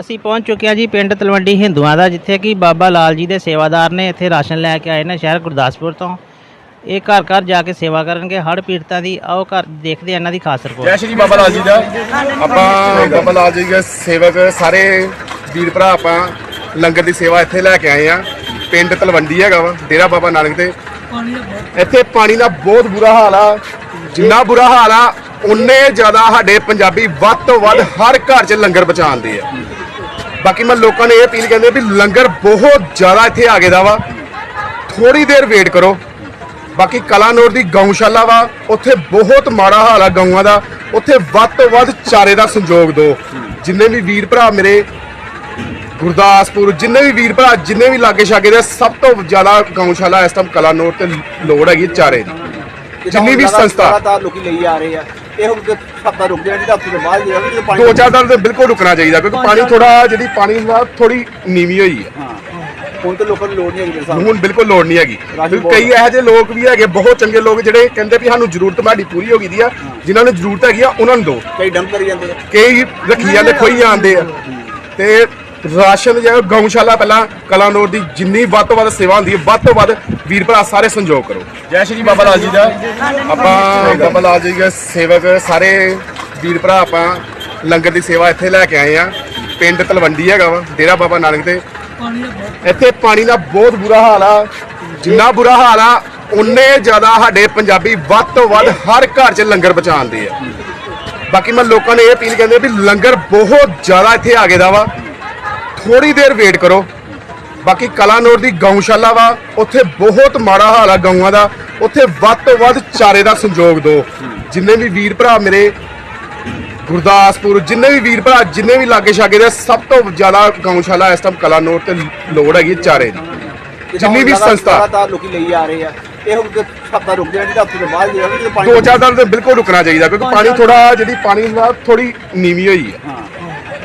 ਅਸੀਂ ਪਹੁੰਚ ਚੁੱਕੇ ਹਾਂ ਜੀ ਪਿੰਡ ਤਲਵੰਡੀ ਹਿੰਦੂਆਂ ਦਾ, ਜਿੱਥੇ ਕਿ ਬਾਬਾ ਲਾਲ ਜੀ ਦੇ ਸੇਵਾਦਾਰ ਨੇ ਇੱਥੇ ਰਾਸ਼ਨ ਲੈ ਕੇ ਆਏ ਨੇ ਸ਼ਹਿਰ ਗੁਰਦਾਸਪੁਰ ਤੋਂ। ਇਹ ਘਰ ਘਰ ਜਾ ਕੇ ਸੇਵਾ ਕਰਨਗੇ, ਹੜ੍ਹ ਪੀੜਤਾਂ ਦੀ, ਆਓ ਘਰ ਦੇਖਦੇ ਹਾਂ ਇਹਨਾਂ ਦੀ ਖਾਸ ਜੈ ਸ਼੍ਰੀ ਬਾਬਾ ਲਾਲ ਜੀ ਦਾ। ਆਪਾਂ ਬਾਬਾ ਲਾਲ ਜੀ ਦੇ ਸੇਵਕ ਸਾਰੇ ਵੀਰ ਭਰਾ ਆਪਾਂ ਲੰਗਰ ਦੀ ਸੇਵਾ ਇੱਥੇ ਲੈ ਕੇ ਆਏ ਆ ਪਿੰਡ ਤਲਵੰਡੀ ਹੈਗਾ ਵਾ, ਡੇਰਾ ਬਾਬਾ ਨਾਨਕ ਤੇ ਇੱਥੇ ਪਾਣੀ ਦਾ ਬਹੁਤ ਬੁਰਾ ਹਾਲ ਆ। ਜਿੰਨਾ ਬੁਰਾ ਹਾਲ ਆ, ਉਨੇ ਜ਼ਿਆਦਾ ਸਾਡੇ ਪੰਜਾਬੀ ਵੱਧ ਤੋਂ ਵੱਧ ਹਰ ਘਰ 'ਚ ਲੰਗਰ ਪਹੁੰਚਾਉਂਦੇ ਆ। ਬਾਕੀ ਮੈਂ ਲੋਕਾਂ ਨੇ ਇਹ ਅਪੀਲ ਕਰਦੇ ਵੀ ਲੰਗਰ ਬਹੁਤ ਜ਼ਿਆਦਾ ਇੱਥੇ ਆ ਗਿਆ ਦਾ ਵਾ। ਥੋੜੀ ਦੇਰ ਵੇਟ ਕਰੋ। ਬਾਕੀ ਕਲਾਨੌਰ ਦੀ ਗਊਸ਼ਾਲਾ ਵਾ ਉੱਥੇ ਬਹੁਤ ਮਾੜਾ ਹਾਲ ਆ ਗਊਆਂ ਦਾ। ਉੱਥੇ ਵੱਧ ਤੋਂ ਵੱਧ ਚਾਰੇ ਦਾ ਸੰਯੋਗ ਦਿਓ। ਜਿੰਨੇ ਵੀ ਵੀਰ ਭਰਾ ਮੇਰੇ ਗੁਰਦਾਸਪੁਰ ਜਿੰਨੇ ਵੀ ਵੀਰ ਭਰਾ ਜਿੰਨੇ ਵੀ ਲਾਗੇ ਛਾਗੇ ਦੇ ਸਭ ਤੋਂ ਜ਼ਿਆਦਾ ਗਊਸ਼ਾਲਾ ਇਸ ਟਾਈਮ ਕਲਾਨੌਰ ਤੇ ਲੋੜ ਹੈਗੀ ਚਾਰੇ ਦੀ। ਜਿੰਨੀ ਵੀ ਸੰਸਥਾ ਲਗਾਤਾਰ ਲੋਕੀ ਲਈ ਆ ਰਹੇ ਆ। ਇਹ ਹੁਣ ਕਿ ਹਫਤਾ ਰੁਕ ਜਾਣਾ ਤੋਂ ਬਾਅਦ ਜਿਹੜਾ ਵੀ ਪਾਣੀ ਦੋ ਚਾਰ ਦਿਨ ਤੇ ਬਿਲਕੁਲ ਰੁਕਣਾ ਚਾਹੀਦਾ ਕਿਉਂਕਿ ਪਾਣੀ ਥੋੜਾ ਜਿਹੜੀ ਪਾਣੀ ਦਾ ਥੋੜੀ ਨੀਵੀਂ ਹੋਈ ਹੈ। ਹਾਂ ਹੁਣ ਤਾਂ ਲੋਕਾਂ ਨੂੰ ਲੋੜ ਨਹੀਂ ਹੈਗੀ ਮੇਰੇ ਹਿਸਾਬ ਹੁਣ ਬਿਲਕੁਲ ਲੋੜ ਨਹੀਂ ਹੈਗੀ। ਕਿਉਂਕਿ ਕਈ ਇਹੋ ਜਿਹੇ ਲੋਕ ਵੀ ਹੈਗੇ ਬਹੁਤ ਚੰਗੇ ਲੋਕ ਜਿਹੜੇ ਕਹਿੰਦੇ ਵੀ ਸਾਨੂੰ ਜ਼ਰੂਰਤ ਪੂਰੀ ਹੋ ਗਈ ਦੀ ਆ ਜਿਨ੍ਹਾਂ ਨੂੰ ਜ਼ਰੂਰਤ ਹੈਗੀ ਆ ਉਹਨਾਂ ਨੂੰ ਦਿਓ। ਕਈ ਡੰਪ ਕਰੀ ਜਾਂਦੇ ਆ ਕਈ ਰੱਖੀ ਜਾਂਦੇ ਖੋਈ ਜਾਂਦੇ ਆ। ਤੇ ਰਾਸ਼ਨ ਜਿਹੜਾ ਗਊਸ਼ਾਲਾ ਪਹਿਲਾਂ ਕਲਾਨੌਰ ਦੀ ਜਿੰਨੀ ਵੱਧ ਤੋਂ ਵੱਧ ਸੇਵਾ ਹੁੰਦੀ ਹੈ, ਵੱਧ ਤੋਂ ਵੱਧ ਵੀਰ ਭਰਾ ਸਾਰੇ ਸੰਯੋਗ ਕਰੋ। ਜੈ ਸ਼੍ਰੀ ਬਾਬਾ ਲਾਲ ਜੀ ਦਾ। ਆਪਾਂ ਬਾਬਾ ਲਾਲ ਜੀ ਦੇ ਸੇਵਕ ਸਾਰੇ ਵੀਰ ਭਰਾ ਆਪਾਂ ਲੰਗਰ ਦੀ ਸੇਵਾ ਇੱਥੇ ਲੈ ਕੇ ਆਏ ਆ। ਪਿੰਡ ਤਲਵੰਡੀ ਹੈਗਾ ਵਾ, ਡੇਰਾ ਬਾਬਾ ਨਾਨਕ ਤੇ। ਇੱਥੇ ਪਾਣੀ ਦਾ ਬਹੁਤ ਬੁਰਾ ਹਾਲ ਆ। ਜਿੰਨਾ ਬੁਰਾ ਹਾਲ ਆ, ਉਨੇ ਜ਼ਿਆਦਾ ਸਾਡੇ ਪੰਜਾਬੀ ਵੱਧ ਤੋਂ ਵੱਧ ਹਰ ਘਰ 'ਚ ਲੰਗਰ ਪਹੁੰਚਾਉਂਦੇ ਆ। ਬਾਕੀ ਮੈਂ ਲੋਕਾਂ ਨੇ ਇਹ ਅਪੀਲ ਕਰਦੇ ਵੀ ਲੰਗਰ ਬਹੁਤ ਜ਼ਿਆਦਾ ਇੱਥੇ ਆ ਗਿਆ ਦਾ ਵਾ। ਥੋੜੀ ਦੇਰ ਵੇਟ ਕਰੋ। ਬਾਕੀ ਕਲਾਨੌਰ ਦੀ ਗਊਸ਼ਾਲਾ ਵਾ ਉੱਥੇ ਬਹੁਤ ਮਾੜਾ ਹਾਲ ਆ ਗਊਆਂ ਦਾ। ਉੱਥੇ ਵੱਧ ਤੋਂ ਵੱਧ ਚਾਰੇ ਦਾ ਸੰਯੋਗ ਦਿਓ। ਜਿੰਨੇ ਵੀ ਵੀਰ ਭਰਾ ਮੇਰੇ ਗੁਰਦਾਸਪੁਰ ਜਿੰਨੇ ਵੀ ਵੀਰ ਭਰਾ ਜਿੰਨੇ ਵੀ ਲਾਗੇ ਛਾਗੇ ਦੇ ਸਭ ਤੋਂ ਜ਼ਿਆਦਾ ਗਊਸ਼ਾਲਾ ਇਸ ਟਾਈਮ ਕਲਾਨੌਰ ਤੇ ਲੋੜ ਹੈਗੀ ਚਾਰੇ ਦੀ। ਜਿੰਨੀ ਵੀ ਸੰਸਥਾ ਲਗਾਤਾਰ ਲੋਕੀ ਲਈ ਆ ਰਹੇ ਆ। ਇਹ ਹੁਣ ਕਿ ਹਫਤਾ ਰੁਕ ਜਾਣਾ ਜਿਹਦਾ ਹਫ਼ਤੇ ਤੋਂ ਬਾਅਦ ਜਿਹੜਾ ਵੀ ਪਾਣੀ ਦੋ ਚਾਰ ਦਿਨ ਤੇ ਬਿਲਕੁਲ ਰੁਕਣਾ ਚਾਹੀਦਾ ਕਿਉਂਕਿ ਪਾਣੀ ਥੋੜਾ ਜਿਹੜੀ ਪਾਣੀ ਦਾ ਥੋੜੀ ਨੀਵੀਂ ਹੋਈ ਹੈ। ਹਾਂ।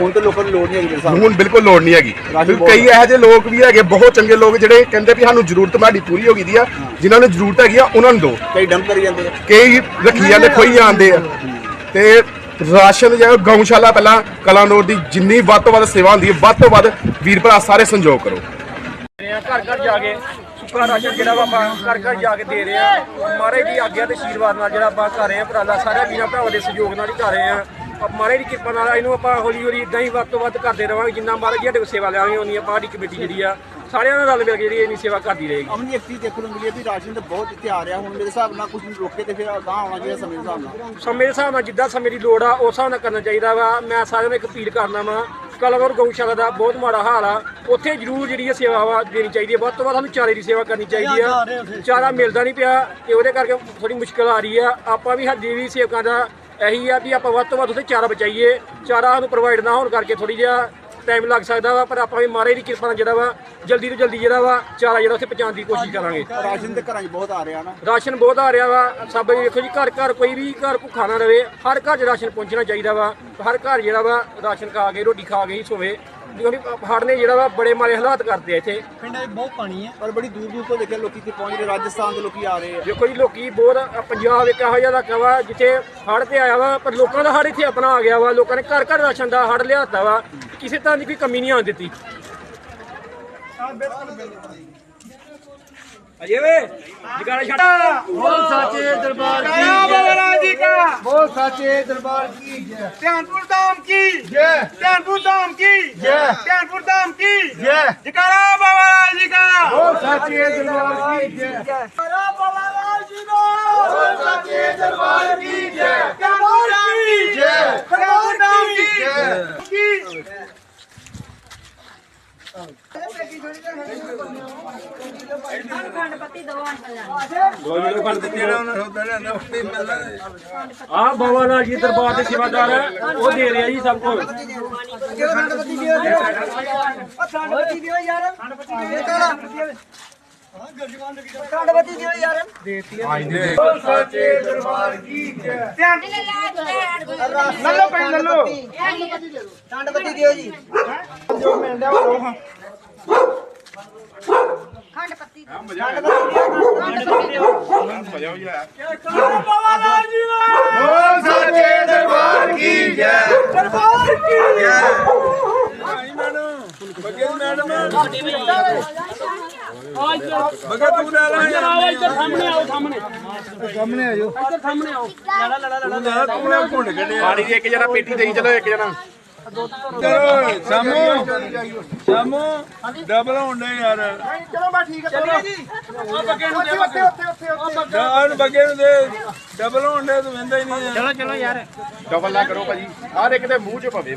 ਹੁਣ ਤਾਂ ਲੋਕਾਂ ਨੂੰ ਲੋੜ ਨਹੀਂ ਹੈਗੀ ਮੇਰੇ ਹੁਣ ਬਿਲਕੁਲ ਲੋੜ ਨਹੀਂ ਹੈਗੀ। ਕਈ ਇਹੋ ਜਿਹੇ ਲੋਕ ਵੀ ਹੈਗੇ ਬਹੁਤ ਚੰਗੇ ਲੋਕ ਜਿਹੜੇ ਕਹਿੰਦੇ ਵੀ ਸਾਨੂੰ ਜ਼ਰੂਰਤ ਤੁਹਾਡੀ ਪੂਰੀ ਹੋ ਗਈ ਦੀ ਆ ਜਿਨ੍ਹਾਂ ਨੂੰ ਜ਼ਰੂਰਤ ਹੈਗੀ ਆ ਉਹਨਾਂ ਨੂੰ ਦਿਓ। ਕਈ ਡੰਪ ਕਰੀ ਜਾਂਦੇ ਆ। ਕਈ ਰੱਖੀ ਜਾਂਦੇ ਖੋਈ ਜਾਂਦੇ ਆ। ਤੇ ਰਾਸ਼ਨ ਜਿਹੜਾ ਗਊਸ਼ਾਲਾ ਪਹਿਲਾਂ ਕਲਾਨੌਰ ਦੀ ਜਿੰਨੀ ਵੱਧ ਤੋਂ ਵੱਧ ਸੇਵਾ ਹੁੰਦੀ ਹੈ ਵੱਧ ਤੋਂ ਵੱਧ ਵੀਰ ਭਰਾ ਸਾਰੇ ਸੰਯੋਗ ਕਰੋ। ਘਰ ਘਰ ਜਾ ਕੇ ਸੁੱਕਾ ਰਾਸ਼ਨ ਜਿਹੜਾ ਵਾ ਆਪਾਂ ਘਰ ਘਰ ਜਾ ਕੇ ਦੇ ਰਹੇ ਆ ਮਹਾਰਾਜ ਦੀ ਆਗਿਆ ਤੇ ਆਸ਼ੀਰਵਾਦ ਨਾਲ ਜਿਹੜਾ ਆਪਾਂ ਕਰ ਰਹੇ ਆ ਉਪਰਾਲਾ ਸਾਰੇ ਵੀਰਾਂ ਭਰਾਵਾਂ ਦੇ ਸਹਿਯੋਗ ਨਾਲ ਹੀ ਕਰ ਰਹੇ ਆ ਮਹਾਰਾਜ ਦੀ ਕਿਰਪਾ ਨਾਲ ਇਹਨੂੰ ਆਪਾਂ ਹੌਲੀ ਹੌਲੀ ਇਦਾਂ ਹੀ ਵੱਧ ਤੋਂ ਵੱਧ ਕਰਦੇ ਰਵਾਂਗੇ ਜਿੰਨਾ ਮਹਾਰਾਜ ਜੀ ਸਾਡੇ ਕੋਲ ਸੇਵਾ ਲਿਆਵਾਂਗੇ ਉਨੀ ਆਪਾਂ ਸਾਡੀ ਕਮੇਟੀ ਜਿਹੜੀ ਆ ਸਾਰਿਆਂ ਨਾਲ ਰਲ ਮਿਲ ਕੇ ਜਿਹੜੀ ਇੰਨੀ ਸੇਵਾ ਕਰਦੀ ਰਹੇਗੀ। ਅਮਨ ਇੱਕ ਚੀਜ਼ ਦੇਖਣ ਨੂੰ ਮਿਲੀ ਹੈ ਵੀ ਰਾਸ਼ਨ ਤਾਂ ਬਹੁਤ ਇੱਥੇ ਆ ਰਿਹਾ ਹੁਣ ਮੇਰੇ ਹਿਸਾਬ ਨਾਲ ਕੁਝ ਰੋਕੇ ਤੇ ਫਿਰ ਅਗਾਂਹ ਆਉਣਾ ਚਾਹੀਦਾ ਸਮੇਂ ਦੇ ਹਿਸਾਬ ਨਾਲ। ਸਮੇਂ ਦੇ ਹਿਸਾਬ ਨਾਲ ਜਿੱਦਾਂ ਸਮੇਂ ਦੀ ਲੋੜ ਆ ਉਸ ਹਿਸਾਬ ਨਾਲ ਕਰਨਾ ਚਾਹੀਦਾ ਵਾ। ਮੈਂ ਸਾਰਿਆਂ ਨੂੰ ਇੱਕ ਅਪੀਲ ਕਰਨਾ ਵਾ ਕਲਵਰ ਗਊਸ਼ਾਲਾ ਦਾ ਬਹੁਤ ਮਾੜਾ ਹਾਲ ਆ ਉੱਥੇ ਜ਼ਰੂਰ ਜਿਹੜੀ ਇਹ ਸੇਵਾ ਵਾ ਦੇਣੀ ਚਾਹੀਦੀ ਹੈ ਵੱਧ ਤੋਂ ਵੱਧ ਸਾਨੂੰ ਚਾਰੇ ਦੀ ਸੇਵਾ ਕਰਨੀ ਚਾਹੀਦੀ ਆ। ਚਾਰਾ ਮਿਲਦਾ ਨਹੀਂ ਪਿਆ ਤੇ ਉਹਦੇ ਕਰਕੇ ਥੋੜੀ ਮੁਸ਼ਕਲ ਆ ਰਹੀ ਆ। ਆਪਾਂ ਵੀ ਸਾਡੀ ਵੀ ਸੇਵਕਾਂ ਦਾ ਇਹੀ ਆ ਵੀ ਆਪਾਂ ਵੱਧ ਤੋਂ ਵੱਧ ਉੱਥੇ ਚਾਰਾ ਬਚਾਈਏ। ਚਾਰਾ ਸਾਨੂੰ ਪ੍ਰੋਵਾਈਡ ਨਾ ਹੋਣ ਕਰਕੇ ਥੋੜੀ ਜਿਹਾ ਟਾਈਮ ਲੱਗ ਸਕਦਾ ਵਾ ਪਰ ਆਪਾਂ ਵੀ ਮਾਰੇ ਦੀ ਕਿਰਪਾ ਨਾਲ ਜਿਹੜਾ ਵਾ ਜਲਦੀ ਤੋਂ ਜਲਦੀ ਜਿਹੜਾ ਵਾ ਚਾਰਾ ਜਿਹੜਾ ਉੱਥੇ ਪਹੁੰਚਾਉਣ ਦੀ ਕੋਸ਼ਿਸ਼ ਕਰਾਂਗੇ। ਰਾਸ਼ਨ ਤੇ ਘਰਾਂ 'ਚ ਬਹੁਤ ਆ ਰਿਹਾ ਨਾ। ਰਾਸ਼ਨ ਬਹੁਤ ਆ ਰਿਹਾ ਵਾ। ਸਭ ਵੇਖੋ ਜੀ ਘਰ ਘਰ ਕੋਈ ਵੀ ਘਰ ਭੁੱਖਾ ਨਾ ਰਵੇ। ਹਰ ਘਰ 'ਚ ਰਾਸ਼ਨ ਪਹੁੰਚਣਾ ਚਾਹੀਦਾ ਵਾ। ਹਰ ਘਰ ਜਿਹੜਾ ਵਾ ਰਾਸ਼ਨ ਖਾ ਕੇ ਰੋਟੀ ਖਾ ਕੇ ਹੀ ਸੋਵੇ। ਕਿਉਂਕਿ ਹੜ੍ਹ ਨੇ ਜਿਹੜਾ ਵਾ ਬੜੇ ਮਾਰੇ ਹਾਲਾਤ ਕਰਦੇ ਆ ਇੱਥੇ। ਪਰ ਬੜੀ ਦੂਰ ਦੂਰ ਤੋਂ ਦੇਖਿਆ ਲੋਕੀ ਇੱਥੇ ਪਹੁੰਚ ਰਹੇ ਰਾਜਸਥਾਨ ਦੇ ਲੋਕੀ ਆ ਰਹੇ ਆ। ਦੇਖੋ ਜੀ ਲੋਕੀ ਬਹੁਤ ਅ, ਪੰਜਾਬ ਇੱਕ ਇਹੋ ਜਿਹਾ ਇਲਾਕਾ ਵਾ ਜਿੱਥੇ ਹੜ੍ਹ ਤੇ ਆਇਆ ਵਾ ਪਰ ਲੋਕਾਂ ਦਾ ਹੜ੍ਹ ਇੱਥੇ ਆਪਣਾ ਆ ਗਿਆ ਵਾ ਲੋਕਾਂ ਨੇ ਘਰ ਘਰ ਰਾਸ਼ਨ ਦਾ ਹੜ੍ਹ ਲਿਆਤਾ ਵਾ ਕਿਸੇ ਤਰ੍ਹਾਂ ਦੀ ਕੋਈ ਕਮੀ ਨਹੀਂ ਆਉਣ ਦਿੱਤੀ। ਹਾਂ ਬਿਲਕੁਲ ਬਿਲਕੁਲ ਅਜੇ ਵੇ ਜਗਾੜਾ ਛੱਡ। ਬੋਲ ਸਾਚੇ ਦਰਬਾਰ ਕੀ ਜੈ। ਬਾਬਾ ਜੀ ਕਾ। ਬੋਲ ਸਾਚੇ ਦਰਬਾਰ ਕੀ ਜੈ। ਧਿਆਨਪੁਰ ਧਾਮ ਕੀ? ਜੈ। ਧਿਆਨਪੁਰ ਧਾਮ ਕੀ? ਜੈ। ਧਿਆਨਪੁਰ ਧਾਮ ਕੀ? ਜੈ। ਜਗਾੜਾ ਬਾਬਾ ਜੀ ਕਾ। ਬੋਲ ਸਾਚੇ ਦਰਬਾਰ ਕੀ ਜੈ। ਜਗਾੜਾ ਬਾਬਾ ਜੀ ਦਾ ਬੋਲ ਸਾਚੇ ਦਰਬਾਰ ਕੀ ਜੈ। ਧਿਆਨਪੁਰ ਧਾਮ ਕੀ? ਜੈ। ਧਿਆਨਪੁਰ ਧਾਮ ਕੀ? ਜੈ। ਖੰਡ ਪੱਤੀ ਦੋ ਅੰਕਲ ਦੋ ਕਿਲੋ ਖੰਡ ਦਿੱਤੀ ਜਿਹੜਾ ਉਹਨਾਂ ਨੂੰ ਪਹਿਲਾਂ ਨਾ ਉੱਤੇ ਮਿਲਦਾ ਆਹ ਬਾਬਾ ਨਾਲ ਜੀ ਦਰਬਾਰ ਦੇ ਸੇਵਾਦਾਰ ਹੈ। ਉਹ ਦੇ ਰਿਹਾ ਜੀ ਸਭ ਕੁਝ ਕਿਹੜਾ ਖੰਡ ਪੱਤੀ ਦਿਓ ਖੰਡ ਪੱਤੀ ਦਿਓ ਯਾਰ। ਖੰਡ ਪੱਤੀ ਦਿਓ ਖੰਡ ਬੱਤੀ ਦਿਓ ਯਾਰ। ਦੇਤੀ ਹੈ ਸੱਚੇ ਦਰਬਾਰ ਕੀ ਜੈ ਲੱਲੋ ਪੈ ਲੱਲੋ ਖੰਡ ਬੱਤੀ ਦਿਓ ਜੀ। ਜੋ ਮਿਲਦਾ ਉਹ ਹਾਂ ਖੰਡ ਪੱਤੀ ਖੰਡ ਬੱਤੀ ਦਿਓ। ਖੰਡ ਬੱਤੀ ਦਿਓ। ਬੋਲ ਸੱਚੇ ਦਰਬਾਰ ਬੱਗੇ ਮੈਡਮ ਤੁਹਾਡੀ ਯਾਰ ਚਲੋ ਬਾ ਠੀਕ ਹੈ ਚਲੋ ਜੀ ਉਹ ਬੱਗੇ ਨੂੰ ਦੇ ਉੱਥੇ ਉੱਥੇ ਉੱਥੇ ਯਾਰ ਬੱਗੇ ਦੇ ਡਬਲ ਤੂੰ ਵੰਦਾ ਹੀ ਨਹੀਂ ਚਲੋ ਚਲੋ ਯਾਰ ਡਬਲ ਨਾ ਕਰੋ ਭਾਜੀ ਹਰ ਇੱਕ ਦੇ ਮੂੰਹ 'ਚ ਭਵੇ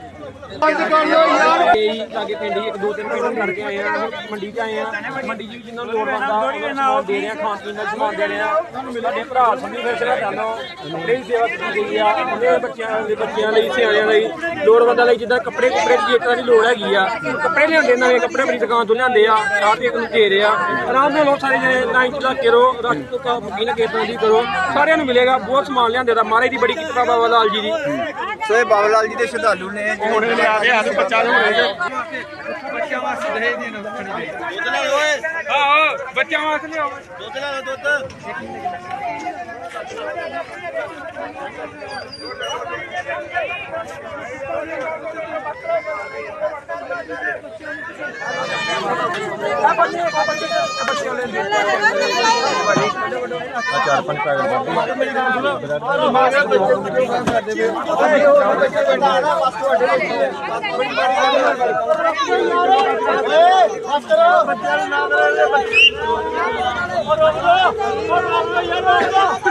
ਬੰਦ ਕਰ ਲੋ ਯਾਰ। ਇਹ ਲਾਗੇ ਪਿੰਡ ਹੀ ਇੱਕ ਦੋ ਤਿੰਨ ਪਿੰਡ ਲੜ ਕੇ ਆਏ ਆ ਮੰਡੀ 'ਚ ਆਏ ਆ। ਮੰਡੀ 'ਚ ਵੀ ਜਿੰਨਾਂ ਨੂੰ ਲੋੜ ਪੈਂਦਾ ਉਹਨਾਂ ਨੂੰ ਸਮਾਨ ਦੇ ਰਹੇ ਆ ਖਾਣ ਪੀਣ ਦਾ ਸਮਾਨ ਦੇ ਰਹੇ ਆ। ਸਾਡੇ ਭਰਾ ਸੰਨੀ ਫਿਰ ਸਿਰਾ ਜਾਨੋ ਕੱਪੜੇ ਦੀ ਸੇਵਾ ਕੀਤੀ ਗਈ ਆ ਬੱਚਿਆਂ ਦੇ ਬੱਚਿਆਂ ਲਈ ਸਿਆਣਿਆਂ ਲਈ ਲੋੜਵੰਦਾਂ ਲਈ ਜਿੱਦਾਂ ਕੱਪੜੇ ਕੱਪੜੇ ਦੀ ਇੱਕ ਤਰ੍ਹਾਂ ਦੀ ਲੋੜ ਹੈਗੀ ਆ। ਕੱਪੜੇ ਲਿਆਂਦੇ ਨਵੇਂ ਕੱਪੜੇ ਬੜੀ ਦੁਕਾਨ ਤੋਂ ਲਿਆਂਦੇ ਆ ਆਹ ਇੱਕ ਨੂੰ ਦੇ ਰਹੇ ਆ। ਆਰਾਮ ਨਾਲ ਲੋ ਸਾਰੇ ਜਣੇ ਲਾਈਨ 'ਚ ਲੱਗ ਕੇ ਰੋ ਰਸ਼ ਤੋਂ ਕਾ ਬੁਕੀ ਨਾ ਕਿਦਾਂ ਦੀ ਕਰੋ ਸਾਰਿਆਂ ਨੂੰ ਮਿਲੇਗਾ ਬਹੁਤ ਸਮਾਨ ਲਿਆਂਦੇ ਦਾ ਮਹਾਰਾਜ ਦੀ ਬੜੀ ਕਿਰਪਾ ਬਾਬਾ ਲਾਲ ਜੀ ਦੀ। ਸੋ ਇਹ ਬਾਬਾ ਲਾਲ ਜੀ ਦੇ ਸ਼ਰਧਾਲੂ ਨੇ ਹੁਣ ਲੈ ਆ ਗਿਆ ਸਾਨੂੰ ਬੱਚਾ ਨੂੰ। ਹੋਣੇ ਆਹੋ ਬੱਚਿਆਂ ਵਾਸਤੇ ਲਿਆਓ। ਚਾਰ ਪੰਜ ਪੈਕਟ ਬਾਬੂ ਬੱਚਿਆਂ ਦੇ ਨਾਮ ਲੈ ਲੈ ਬੱਚੇ। ਔਰ ਰੋਕ ਲੋ ਔਰ ਰੋਕ ਲੋ ਯਾਰ ਰੋਕ ਲੋ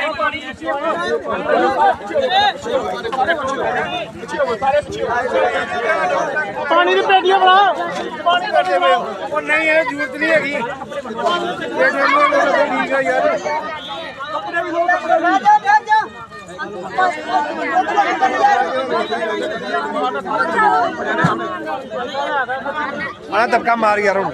ਪਾਣੀ ਦੀ ਪੇਟੀਆਂ ਬਣਾ। ਪਾਣੀ ਦੀ ਪੇਟੀਆਂ ਬਣਾ। ਉਹ ਨਹੀਂ ਇਹ ਜ਼ਰੂਰਤ ਨਹੀਂ ਹੈਗੀ। ਪੇਟੀਆਂ ਨੂੰ ਠੀਕ ਆ ਯਾਰ। ਕੱਪੜੇ ਵੀ ਲੋ ਕੱਪੜੇ ਵੀ ਆਣਾ ਧੱਕਾ ਮਾਰ ਯਾਰ ਹੁਣ।